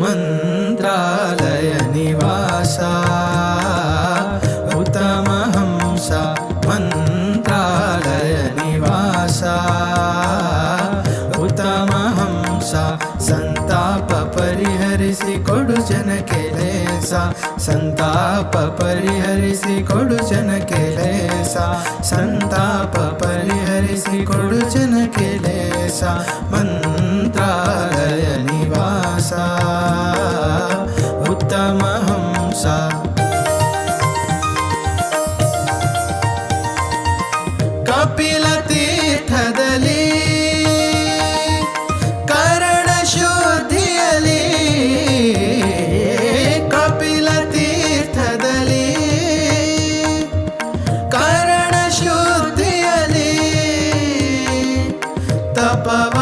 मन्त्रालयनिवासा उतमहंसा मन्त्रालयनिवासा उतमहंसा सन्तापरिहरिसि कोडु जनकेलेसा सन्तापरिहरिसि कोडु जनकेलेसा सन्तापरिहरिसि कोडु जनकेलेसा मन् परमहंसा ಕಪಿಲತೀರ್ಥದಲ್ಲಿ ಕರಣ ಶುದ್ಧಿಯಲಿ ಕಪಿಲತೀರ್ಥದಲ್ಲಿ ಕರಣ ಶುದ್ಧಿಯಲಿ ತಪವ